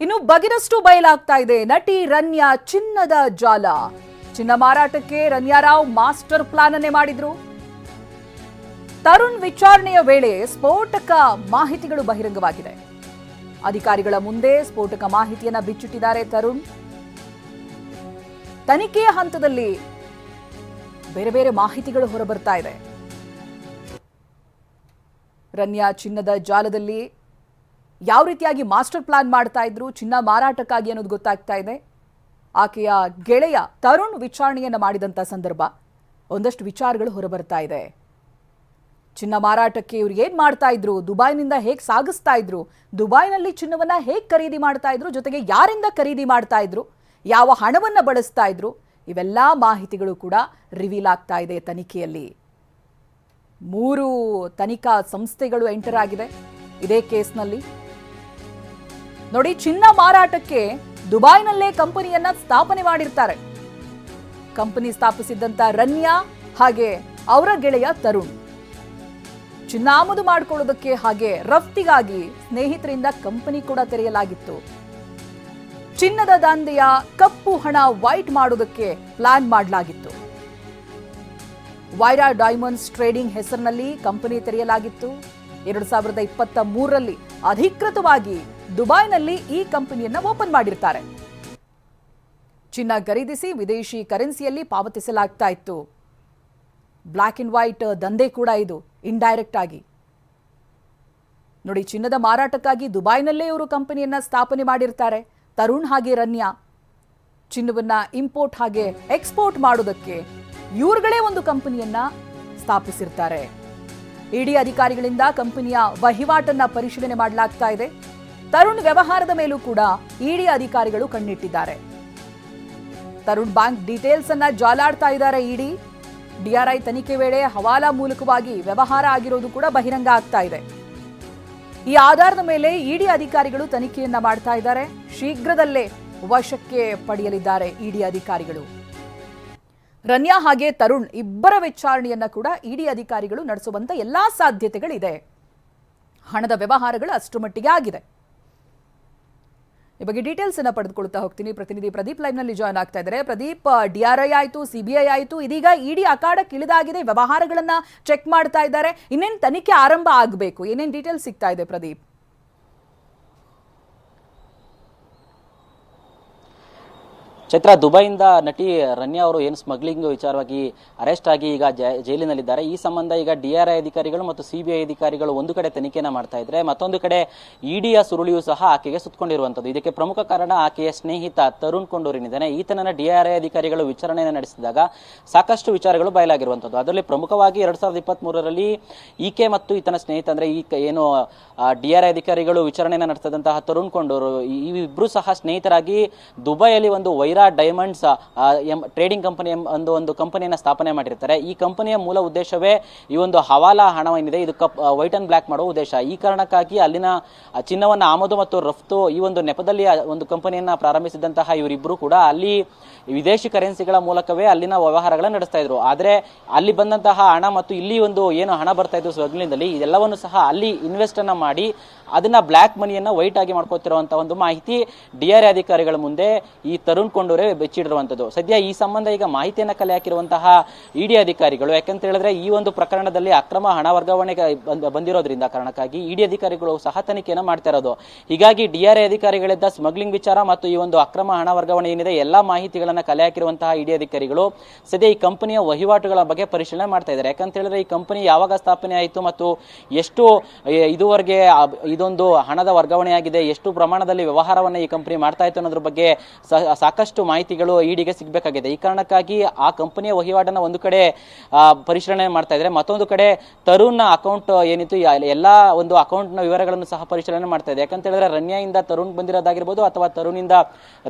ಇನ್ನು ಬಗೆರಷ್ಟು ಬಯಲಾಗ್ತಾ ಇದೆ. ನಟಿ ರನ್ಯಾ ಚಿನ್ನದ ಜಾಲ. ಚಿನ್ನ ಮಾರಾಟಕ್ಕೆ ರನ್ಯಾರಾವ್ ಮಾಸ್ಟರ್ ಪ್ಲಾನ್ ಅನ್ನೇ ಮಾಡಿದ್ರು. ತರುಣ್ ವಿಚಾರಣೆಯ ವೇಳೆ ಸ್ಫೋಟಕ ಮಾಹಿತಿಗಳು ಬಹಿರಂಗವಾಗಿದೆ. ಅಧಿಕಾರಿಗಳ ಮುಂದೆ ಸ್ಫೋಟಕ ಮಾಹಿತಿಯನ್ನ ಬಿಚ್ಚಿಟ್ಟಿದ್ದಾರೆ ತರುಣ್. ತನಿಖೆಯ ಹಂತದಲ್ಲಿ ಬೇರೆ ಬೇರೆ ಮಾಹಿತಿಗಳು ಹೊರಬರ್ತಾ ಇದೆ. ರನ್ಯಾ ಚಿನ್ನದ ಜಾಲದಲ್ಲಿ ಯಾವ ರೀತಿಯಾಗಿ ಮಾಸ್ಟರ್ ಪ್ಲಾನ್ ಮಾಡ್ತಾ ಇದ್ರು, ಚಿನ್ನ ಮಾರಾಟಕ್ಕಾಗಿ ಅನ್ನೋದು ಗೊತ್ತಾಗ್ತಾ ಇದೆ. ಆಕೆಯ ಗೆಳೆಯ ತರುಣ್ ವಿಚಾರಣೆಯನ್ನ ಮಾಡಿದಂತ ಸಂದರ್ಭ. ಒಂದಷ್ಟು ವಿಚಾರಗಳು ಹೊರಬರ್ತಾ ಇದೆ. ಚಿನ್ನ ಮಾರಾಟಕ್ಕೆ ಇವ್ರು ಏನ್ ಮಾಡ್ತಾ ಇದ್ರು, ದುಬೈನಿಂದ ಹೇಗೆ ಸಾಗಿಸ್ತಾ ಇದ್ರು, ದುಬೈನಲ್ಲಿ ಚಿನ್ನವನ್ನ ಹೇಗ್ ಖರೀದಿ ಮಾಡ್ತಾ ಇದ್ರು, ಜೊತೆಗೆ ಯಾರಿಂದ ಖರೀದಿ ಮಾಡ್ತಾ ಇದ್ರು, ಯಾವ ಹಣವನ್ನ ಬಳಸ್ತಾ ಇದ್ರು, ಇವೆಲ್ಲ ಮಾಹಿತಿಗಳು ಕೂಡ ರಿವೀಲ್ ಆಗ್ತಾ ಇದೆ ತನಿಖೆಯಲ್ಲಿ. ಮೂರು ತನಿಖಾ ಸಂಸ್ಥೆಗಳು ಎಂಟರ್ ಆಗಿದೆ. ಇದೇ ಕೇಸ್ನಲ್ಲಿ ನೋಡಿ, ಚಿನ್ನ ಮಾರಾಟಕ್ಕೆ ದುಬೈನಲ್ಲೇ ಕಂಪನಿಯನ್ನ ಸ್ಥಾಪನೆ ಮಾಡಿರ್ತಾರೆ. ಕಂಪನಿ ಸ್ಥಾಪಿಸಿದ್ದಂತ ರನ್ಯಾ ಹಾಗೆ ಅವರ ಗೆಳೆಯ ತರುಣ್. ಚಿನ್ನ ಆಮದು ಮಾಡಿಕೊಳ್ಳೋದಕ್ಕೆ ಹಾಗೆ ರಫ್ತಿಗಾಗಿ ಸ್ನೇಹಿತರಿಂದ ಕಂಪನಿ ಕೂಡ ತೆರೆಯಲಾಗಿತ್ತು. ಚಿನ್ನದ ದಂಧೆಯ ಕಪ್ಪು ಹಣ ವೈಟ್ ಮಾಡೋದಕ್ಕೆ ಪ್ಲಾನ್ ಮಾಡಲಾಗಿತ್ತು. ವೈರಾ ಡೈಮಂಡ್ಸ್ ಟ್ರೇಡಿಂಗ್ ಹೆಸರಿನಲ್ಲಿ ಕಂಪನಿ ತೆರೆಯಲಾಗಿತ್ತು. ಎರಡು ಸಾವಿರದ ಇಪ್ಪತ್ತ ಮೂರರಲ್ಲಿ ಅಧಿಕೃತವಾಗಿ ದುಬೈನಲ್ಲಿ ಈ ಕಂಪನಿಯನ್ನ ಓಪನ್ ಮಾಡಿರ್ತಾರೆ. ಚಿನ್ನ ಖರೀದಿಸಿ ವಿದೇಶಿ ಕರೆನ್ಸಿಯಲ್ಲಿ ಪಾವತಿಸಲಾಗ್ತಾ ಇತ್ತು. ಬ್ಲ್ಯಾಕ್ ಅಂಡ್ ವೈಟ್ ದಂಧೆ ಕೂಡ ಇದು ಇಂಡೈರೆಕ್ಟ್ ಆಗಿ. ನೋಡಿ, ಚಿನ್ನದ ಮಾರಾಟಕ್ಕಾಗಿ ದುಬೈನಲ್ಲೇ ಇವರು ಕಂಪನಿಯನ್ನ ಸ್ಥಾಪನೆ ಮಾಡಿರ್ತಾರೆ. ತರುಣ್ ಹಾಗೆ ರನ್ಯಾ. ಚಿನ್ನವನ್ನ ಇಂಪೋರ್ಟ್ ಹಾಗೆ ಎಕ್ಸ್ಪೋರ್ಟ್ ಮಾಡೋದಕ್ಕೆ ಇವರುಗಳೇ ಒಂದು ಕಂಪನಿಯನ್ನ ಸ್ಥಾಪಿಸಿರ್ತಾರೆ. ಇಡಿ ಅಧಿಕಾರಿಗಳಿಂದ ಕಂಪನಿಯ ವಹಿವಾಟನ್ನ ಪರಿಶೀಲನೆ ಮಾಡಲಾಗ್ತಾ ಇದೆ. ತರುಣ್ ವ್ಯವಹಾರದ ಮೇಲೂ ಕೂಡ ಇಡಿ ಅಧಿಕಾರಿಗಳು ಕಣ್ಣಿಟ್ಟಿದ್ದಾರೆ. ತರುಣ್ ಬ್ಯಾಂಕ್ ಡೀಟೇಲ್ಸ್ ಅನ್ನ ಜಾಲಾಡ್ತಾ ಇದ್ದಾರೆ ಇಡಿ. ಡಿಆರ್ಐ ತನಿಖೆ ವೇಳೆ ಹವಾಲಾ ಮೂಲಕವಾಗಿ ವ್ಯವಹಾರ ಆಗಿರೋದು ಕೂಡ ಬಹಿರಂಗ ಆಗ್ತಾ ಇದೆ. ಈ ಆಧಾರದ ಮೇಲೆ ಇಡಿ ಅಧಿಕಾರಿಗಳು ತನಿಖೆಯನ್ನ ಮಾಡ್ತಾ ಇದ್ದಾರೆ. ಶೀಘ್ರದಲ್ಲೇ ವಶಕ್ಕೆ ಪಡೆಯಲಿದ್ದಾರೆ ಇಡಿ ಅಧಿಕಾರಿಗಳು. ರನ್ಯಾ ಹಾಗೆ ತರುಣ್ ಇಬ್ಬರ ವಿಚಾರಣೆಯನ್ನ ಕೂಡ ಇಡಿ ಅಧಿಕಾರಿಗಳು ನಡೆಸುವಂತ ಎಲ್ಲಾ ಸಾಧ್ಯತೆಗಳಿದೆ. ಹಣದ ವ್ಯವಹಾರಗಳು ಅಷ್ಟು ಮಟ್ಟಿಗೆ ಆಗಿದೆ. ಈ ಬಗ್ಗೆ ಡೀಟೇಲ್ಸ್ ಅನ್ನ ಪಡೆದುಕೊಳ್ತಾ ಹೋಗ್ತೀನಿ. ಪ್ರತಿನಿಧಿ ಪ್ರದೀಪ್ ಲೈವ್ನಲ್ಲಿ ಜಾಯ್ನ್ ಆಗ್ತಾ ಇದ್ದಾರೆ. ಪ್ರದೀಪ್ ಡಿಆರ್ಐ ಆಯ್ತು ಸಿಬಿಐ ಆಯ್ತು, ಇದೀಗ ಇಡಿ ಅಖಾಡಕ್ಕೆ ಇಳಿದಾಗಿದೆ ವ್ಯವಹಾರಗಳನ್ನ ಚೆಕ್ ಮಾಡ್ತಾ ಇದ್ದಾರೆ. ಇನ್ನೇನು ತನಿಖೆ ಆರಂಭ ಆಗಬೇಕು? ಏನೇನು ಡೀಟೇಲ್ಸ್ ಸಿಗ್ತಾ ಇದೆ ಪ್ರದೀಪ್? ಚೈತ್ರ, ದುಬೈಯಿಂದ ನಟಿ ರನ್ಯಾ ಅವರು ಏನು ಸ್ಮಗ್ಲಿಂಗ್ ವಿಚಾರವಾಗಿ ಅರೆಸ್ಟ್ ಆಗಿ ಈಗ ಜೈಲಿನಲ್ಲಿದ್ದಾರೆ. ಈ ಸಂಬಂಧ ಈಗ ಡಿಆರ್ಐ ಅಧಿಕಾರಿಗಳು ಮತ್ತು ಸಿಬಿಐ ಅಧಿಕಾರಿಗಳು ಒಂದು ಕಡೆ ತನಿಖೆನ ಮಾಡ್ತಾ ಇದ್ರೆ, ಮತ್ತೊಂದು ಕಡೆ ಇಡಿಯ ಸುರುಳಿಯು ಸಹ ಆಕೆಗೆ ಸುತ್ತಕೊಂಡಿರುವಂಥದ್ದು ಇದಕ್ಕೆ ಪ್ರಮುಖ ಕಾರಣ ಆಕೆಯ ಸ್ನೇಹಿತ ತರುಣ್ ಕೊಂಡೂರಿನಿದ್ದಾನೆ. ಆರ್ ಡಿಆರ್ಐ ಅಧಿಕಾರಿಗಳು ವಿಚಾರಣೆಯನ್ನು ನಡೆಸಿದಾಗ ಸಾಕಷ್ಟು ವಿಚಾರಗಳು ಬಯಲಾಗಿರುವಂಥದ್ದು. ಅದರಲ್ಲಿ ಪ್ರಮುಖವಾಗಿ ಎರಡು ಸಾವಿರದ ಇಪ್ಪತ್ತ್ಮೂರರಲ್ಲಿ ಈಕೆ ಮತ್ತು ಈತನ ಸ್ನೇಹಿತ ಅಂದರೆ ಈ ಏನು ಡಿಆರ್ಐ ಅಧಿಕಾರಿಗಳು ವಿಚಾರಣೆಯನ್ನು ನಡೆಸಿದಂತಹ ತರುಣ್ ಕೊಂಡೂರು, ಈ ಇಬ್ಬರು ಸಹ ಸ್ನೇಹಿತರಾಗಿ ದುಬೈಯಲ್ಲಿ ಒಂದು ವೈರಾ ಡೈಮಂಡ್ಸ್ ಟ್ರೇಡಿಂಗ್ ಕಂಪನಿ ಒಂದು ಒಂದು ಕಂಪನಿಯನ್ನು ಸ್ಥಾಪನೆ ಮಾಡಿರ್ತಾರೆ. ಈ ಕಂಪನಿಯ ಮೂಲ ಉದ್ದೇಶವೇ ಈ ಒಂದು ಹವಾಲಾ ಹಣವೇನಿದೆ ಇದು ಕಪ್ ವೈಟ್ ಆ್ಯಂಡ್ ಬ್ಲ್ಯಾಕ್ ಮಾಡುವ ಉದ್ದೇಶ. ಈ ಕಾರಣಕ್ಕಾಗಿ ಅಲ್ಲಿನ ಚಿನ್ನವನ್ನು ಆಮದು ಮತ್ತು ರಫ್ತು ಈ ಒಂದು ನೆಪದಲ್ಲಿ ಒಂದು ಕಂಪನಿಯನ್ನು ಪ್ರಾರಂಭಿಸಿದಂತಹ ಇವರಿಬ್ಬರು ಕೂಡ ಅಲ್ಲಿ ವಿದೇಶಿ ಕರೆನ್ಸಿಗಳ ಮೂಲಕವೇ ಅಲ್ಲಿನ ವ್ಯವಹಾರಗಳನ್ನು ನಡೆಸ್ತಾ ಇದ್ರು. ಆದರೆ ಅಲ್ಲಿ ಬಂದಂತಹ ಹಣ ಮತ್ತು ಇಲ್ಲಿ ಒಂದು ಏನು ಹಣ ಬರ್ತಾ ಇದ್ದು ಸ್ವಗ್ಲಿನಲ್ಲಿ ಇದೆಲ್ಲವನ್ನು ಸಹ ಅಲ್ಲಿ ಇನ್ವೆಸ್ಟ್ ಅನ್ನ ಮಾಡಿ ಅದನ್ನ ಬ್ಲ್ಯಾಕ್ ಮನಿಯನ್ನ ವೈಟ್ ಆಗಿ ಮಾಡ್ಕೋತಿರುವಂತ ಒಂದು ಮಾಹಿತಿ ಡಿಆರ್ ಅಧಿಕಾರಿಗಳ ಮುಂದೆ ಈ ತರುಣ್ ಕೊಂಡೂರೆ ಬೆಚ್ಚಿಡಿರುವಂತದ್ದು. ಸದ್ಯ ಈ ಸಂಬಂಧ ಈಗ ಮಾಹಿತಿಯನ್ನ ಕಲೆ ಹಾಕಿರುವಂತಹ ಇಡಿ ಅಧಿಕಾರಿಗಳು. ಯಾಕಂತ ಹೇಳಿದ್ರೆ ಈ ಒಂದು ಪ್ರಕರಣದಲ್ಲಿ ಅಕ್ರಮ ಹಣ ವರ್ಗಾವಣೆಗೆ ಬಂದ್- ಬಂದಿರೋದ್ರಿಂದ ಕಾರಣಕ್ಕಾಗಿ ಇಡಿ ಅಧಿಕಾರಿಗಳು ಸಹ ತನಿಖೆಯನ್ನು ಮಾಡ್ತಾ ಇರೋದು. ಹೀಗಾಗಿ ಡಿಆರ್ಐ ಅಧಿಕಾರಿಗಳಿದ್ದ ಸ್ಮಗ್ಲಿಂಗ್ ವಿಚಾರ ಮತ್ತು ಈ ಒಂದು ಅಕ್ರಮ ಹಣ ವರ್ಗಾವಣೆ ಏನಿದೆ ಎಲ್ಲಾ ಮಾಹಿತಿಗಳನ್ನ ಕಲೆ ಹಾಕಿರುವಂತಹ ಇಡಿ ಅಧಿಕಾರಿಗಳು ಸದ್ಯ ಈ ಕಂಪನಿಯ ವಹಿವಾಟುಗಳ ಬಗ್ಗೆ ಪರಿಶೀಲನೆ ಮಾಡ್ತಾ ಇದ್ದಾರೆ. ಯಾಕಂತ ಹೇಳಿದ್ರೆ ಈ ಕಂಪನಿ ಯಾವಾಗ ಸ್ಥಾಪನೆ ಆಯಿತು ಮತ್ತು ಎಷ್ಟು ಇದುವರೆಗೆ ಇದೊಂದು ಹಣದ ವರ್ಗಾವಣೆಯಾಗಿದೆ. ಎಷ್ಟು ಪ್ರಮಾಣದಲ್ಲಿ ವ್ಯವಹಾರವನ್ನು ಈ ಕಂಪನಿ ಮಾಡ್ತಾ ಇತ್ತು ಅನ್ನೋದ್ರ ಬಗ್ಗೆ ಸಾಕಷ್ಟು ಮಾಹಿತಿಗಳು ಇಡಿಗೆ ಸಿಗಬೇಕಾಗಿದೆ. ಈ ಕಾರಣಕ್ಕಾಗಿ ಆ ಕಂಪನಿಯ ವಹಿವಾಟನ್ನು ಒಂದು ಕಡೆ ಪರಿಶೀಲನೆ ಮಾಡ್ತಾ ಇದ್ದಾರೆ. ಮತ್ತೊಂದು ಕಡೆ ತರುಣ್ನ ಅಕೌಂಟ್, ಏನಿತ್ತು ಎಲ್ಲ ಒಂದು ಅಕೌಂಟ್ನ ವಿವರಗಳನ್ನು ಸಹ ಪರಿಶೀಲನೆ ಮಾಡ್ತಾ ಇದೆ. ಯಾಕಂತ ಹೇಳಿದ್ರೆ ರನ್ಯಾಯಿಂದ ತರುಣ್ ಬಂದಿರೋದಾಗಿರ್ಬೋದು ಅಥವಾ ತರುಣಿಂದ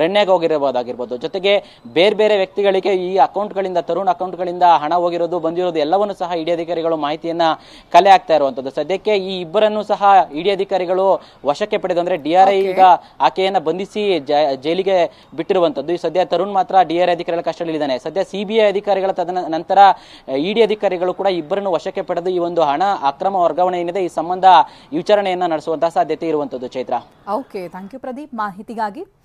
ರನ್ಯಾಗ ಹೋಗಿರಬಹುದಾಗಿರ್ಬೋದು. ಜೊತೆಗೆ ಬೇರೆ ಬೇರೆ ವ್ಯಕ್ತಿಗಳಿಗೆ ಈ ಅಕೌಂಟ್ಗಳಿಂದ, ತರುಣ್ ಅಕೌಂಟ್ಗಳಿಂದ ಹಣ ಹೋಗಿರೋದು, ಬಂದಿರೋದು ಎಲ್ಲವನ್ನು ಸಹ ಇಡಿ ಅಧಿಕಾರಿಗಳು ಮಾಹಿತಿಯನ್ನ ಕಲೆ ಹಾಕ್ತಾ ಇರುವಂತದ್ದು. ಸದ್ಯಕ್ಕೆ ಈ ಇಬ್ಬರನ್ನು ಸಹ ಇಡಿ ಅಧಿಕಾರಿ ಅಧಿಕಾರಿಗಳು ವಶಕ್ಕೆ ಪಡೆದು ಅಂದ್ರೆ ಡಿಆರ್ಐ ಈಗ ಆಕೆಯನ್ನ ಬಂಧಿಸಿ ಜೈಲಿಗೆ ಬಿಟ್ಟಿರುವಂತದ್ದು. ಈ ಸದ್ಯ ತರುಣ್ ಮಾತ್ರ ಡಿಆರ್ಐ ಅಧಿಕಾರಿಗಳ ಕಸ್ಟಡಿಯಲ್ಲಿದ್ದಾನೆ ಸದ್ಯ ಸಿಬಿಐ ಅಧಿಕಾರಿಗಳ ತದ ನಂತರ ಇಡಿ ಅಧಿಕಾರಿಗಳು ಕೂಡ ಇಬ್ಬರನ್ನು ವಶಕ್ಕೆ ಪಡೆದು ಈ ಒಂದು ಹಣ ಅಕ್ರಮ ವರ್ಗಾವಣೆ ಏನಿದೆ ಈ ಸಂಬಂಧ ವಿಚಾರಣೆಯನ್ನ ನಡೆಸುವಂತಹ ಸಾಧ್ಯತೆ ಇರುವಂತದ್ದು. Chaitra. Okay thank you Pradeep. ಮಾಹಿತಿಗಾಗಿ